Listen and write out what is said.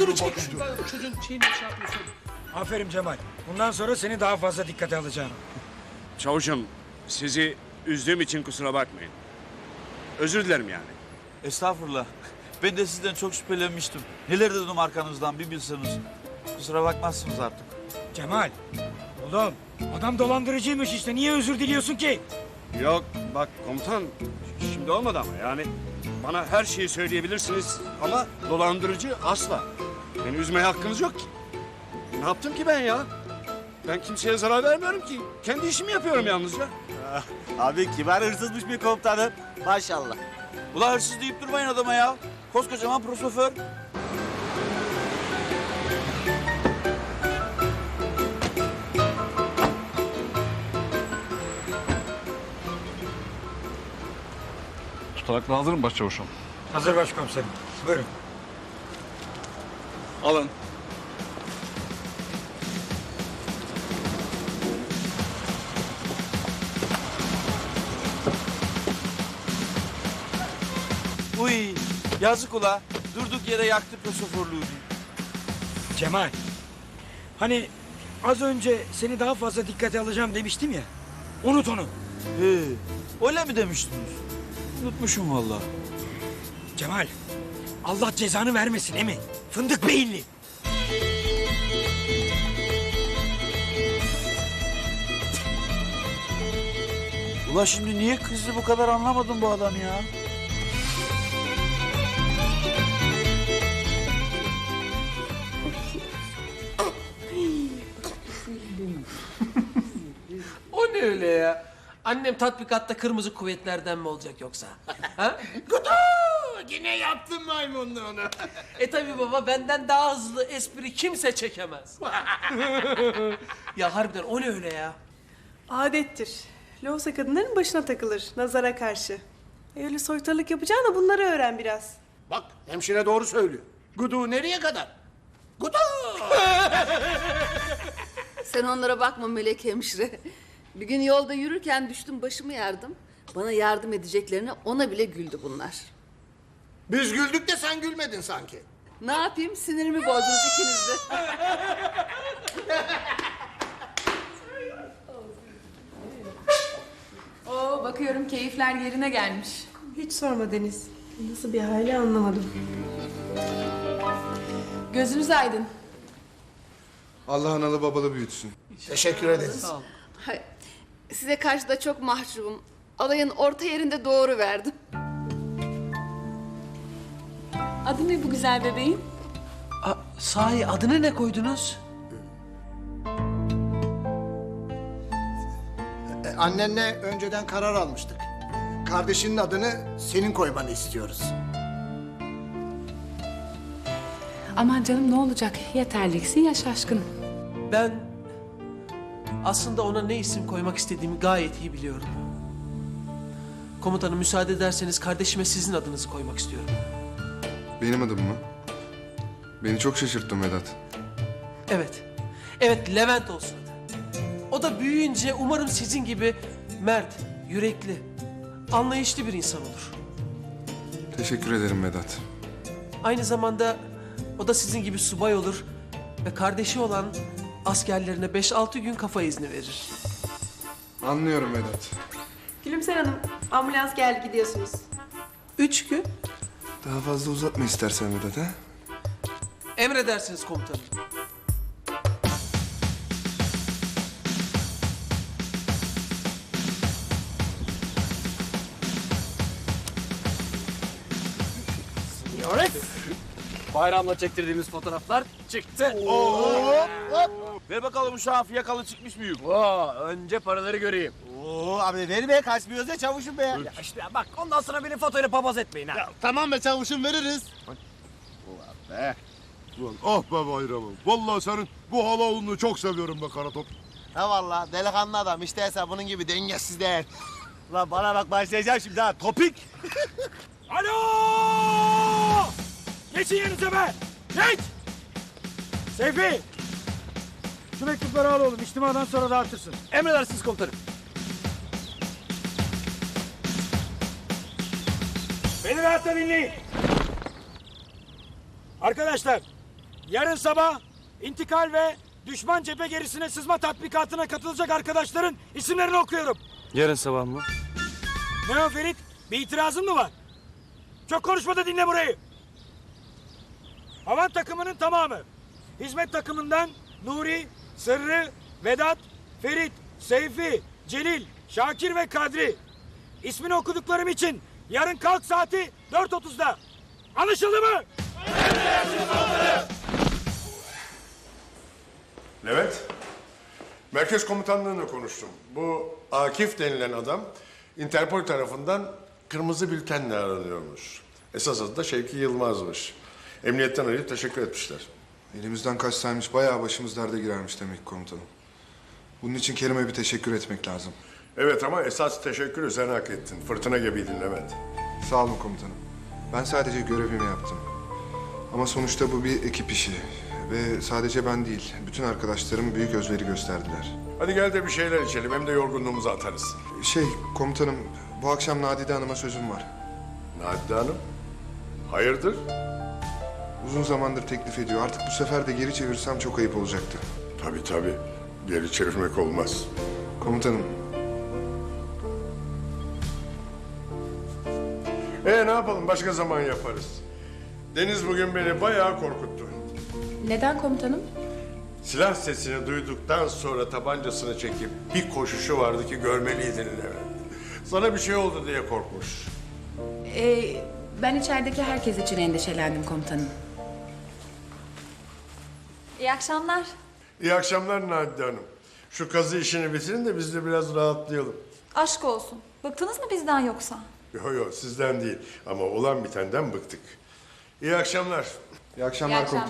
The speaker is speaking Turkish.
Modunu çek. Çocuğun şeyini şey yapıyorsun. Aferin Cemal. Bundan sonra seni daha fazla dikkate alacağım. Çavuşum sizi üzdüğüm için kusura bakmayın. Özür dilerim yani. Estağfurullah. Ben de sizden çok şüphelenmiştim. Neler dedim arkanızdan bir bilseniz. Kusura bakmazsınız artık. Cemal. Oğlum adam dolandırıcıymış işte. Niye özür diliyorsun ki? Yok bak komutan şimdi olmadı ama yani bana her şeyi söyleyebilirsiniz ama dolandırıcı asla. Beni üzmeye hakkınız yok ki. Ne yaptım ki ben ya? Ben kimseye zarar vermiyorum ki. Kendi işimi yapıyorum yalnızca. Abi kibar hırsızmış bir komutanım. Maşallah. Ula hırsız deyip durmayın adama ya. Koskocaman prosoför. Tutanaklar hazır mı başçavuşum? Hazır başkomiserim. Buyurun. Alın. Uy yazık ula. Durduk yere yaktı prosoförlüğünü. Cemal. Hani az önce seni daha fazla dikkate alacağım demiştim ya. Unut onu. He, öyle mi demiştiniz? Unutmuşum vallahi. Cemal. Allah cezanı vermesin emi. Fındık beyinli. Ula şimdi niye kızdı bu kadar anlamadım bu adam ya. O ne öyle ya? Annem tatbikatta kırmızı kuvvetlerden mi olacak yoksa? Ha? Kutu! Yine yaptın maymunluğunu. E tabi baba benden daha hızlı espri kimse çekemez. ya harbiden o ne öyle ya? Adettir. Loğusa kadınların başına takılır nazara karşı. E öyle soytarılık yapacağına bunları öğren biraz. Bak hemşire doğru söylüyor. Gudu nereye kadar? Gudu! Sen onlara bakma Melek hemşire. Bir gün yolda yürürken düştüm başımı yardım. Bana yardım edeceklerine ona bile güldü bunlar. Biz güldük de sen gülmedin sanki. Ne yapayım sinirimi bozdunuz ikiniz de. Oo bakıyorum keyifler yerine gelmiş. Hiç sorma Deniz. Nasıl bir hali anlamadım. Gözünüz aydın. Allah analı babalı büyütsün. Teşekkür ederiz. Hay, size karşı da çok mahcubum. Alayın orta yerinde doğru verdim. Adı ne bu güzel bebeğin? A, sahi adını ne koydunuz? E, annenle önceden karar almıştık. Kardeşinin adını senin koymanı istiyoruz. Aman canım ne olacak? Yeterliksin ya şaşkın. Ben aslında ona ne isim koymak istediğimi gayet iyi biliyorum. Komutanım müsaade ederseniz kardeşime sizin adınızı koymak istiyorum. Benim adım mı? Beni çok şaşırttın Vedat. Evet. Evet Levent olsun adı. O da büyüyünce umarım sizin gibi mert, yürekli, anlayışlı bir insan olur. Teşekkür ederim Vedat. Aynı zamanda o da sizin gibi subay olur ve kardeşi olan askerlerine 5-6 gün kafa izni verir. Anlıyorum Vedat. Gülümser Hanım ambulans geldi gidiyorsunuz. Üç gün Daha fazla uzatma istersen Vedat ha? emredersiniz komutanım. Bayramla çektirdiğimiz fotoğraflar çıktı. Ver bakalım uşağın fiyakalı çıkmış mıyım? Oo, önce paraları göreyim. Oo abi verme kaçmıyoruz ya çavuşum be. Ya işte bak ondan sonra beni fotoğrafı papaz etmeyin ha. Tamam be çavuşum veririz. Ulan ah be bayramım. Vallahi senin bu halavunu çok seviyorum be Karatop. Ha valla delikanlı adam işte bunun gibi dengesiz değil. Lan bana bak başlayacağım şimdi ha. Topik. Alo! Geçin yerinize be! Geç! Seyfi! Şu mektupları al oğlum. İçtimadan sonra dağıtırsın. Emredersiniz komutanım. Beni rahatla dinleyin. Arkadaşlar, Yarın sabah intikal ve düşman cephe gerisine sızma tatbikatına katılacak arkadaşların isimlerini okuyorum. Yarın sabah mı? Ne o Ferit? Bir itirazın mı var? Çok konuşma da dinle burayı. Havan takımının tamamı. Hizmet takımından Nuri, Sırrı, Vedat, Ferit, Seyfi, Celil, Şakir ve Kadri. İsmini okuduklarım için yarın kalk saati 4.30'da. Anlaşıldı mı? Levent, merkez komutanlığına konuştum. Bu Akif denilen adam Interpol tarafından kırmızı bültenle aranıyormuş. Esas adı da Şevki Yılmaz'mış. Emniyetten arayıp teşekkür etmişler. Elimizden kaçsaymış bayağı başımız derde girermiş demek ki komutanım. Bunun için Kerim'e bir teşekkür etmek lazım. Evet ama esas teşekkürü sen hak ettin. Fırtına gibiydin Levent. Sağ olun komutanım. Ben sadece görevimi yaptım. Ama sonuçta bu bir ekip işi. Ve sadece ben değil, bütün arkadaşlarım büyük özveri gösterdiler. Hadi gel de bir şeyler içelim hem de yorgunluğumuzu atarız. Şey, komutanım, bu akşam Nadide Hanım'a sözüm var. Nadide Hanım, hayırdır? Uzun zamandır teklif ediyor. Artık bu sefer de geri çevirsem çok ayıp olacaktı. Tabii tabii. Geri çevirmek olmaz. Komutanım, E ne yapalım başka zaman yaparız. Deniz bugün beni bayağı korkuttu. Neden komutanım? Silah sesini duyduktan sonra tabancasını çekip bir koşuşu vardı ki görmeliydin Levent. Sana bir şey oldu diye korkmuş. Ee, ben içerideki herkes için endişelendim komutanım. İyi akşamlar. İyi akşamlar Nadide Hanım. Şu kazı işini bitirin de biz de biraz rahatlayalım. Aşk olsun. Bıktınız mı bizden yoksa? Yo yo sizden değil ama olan bitenden bıktık. İyi akşamlar. iyi akşamlar İyi akşamlar. komutanım.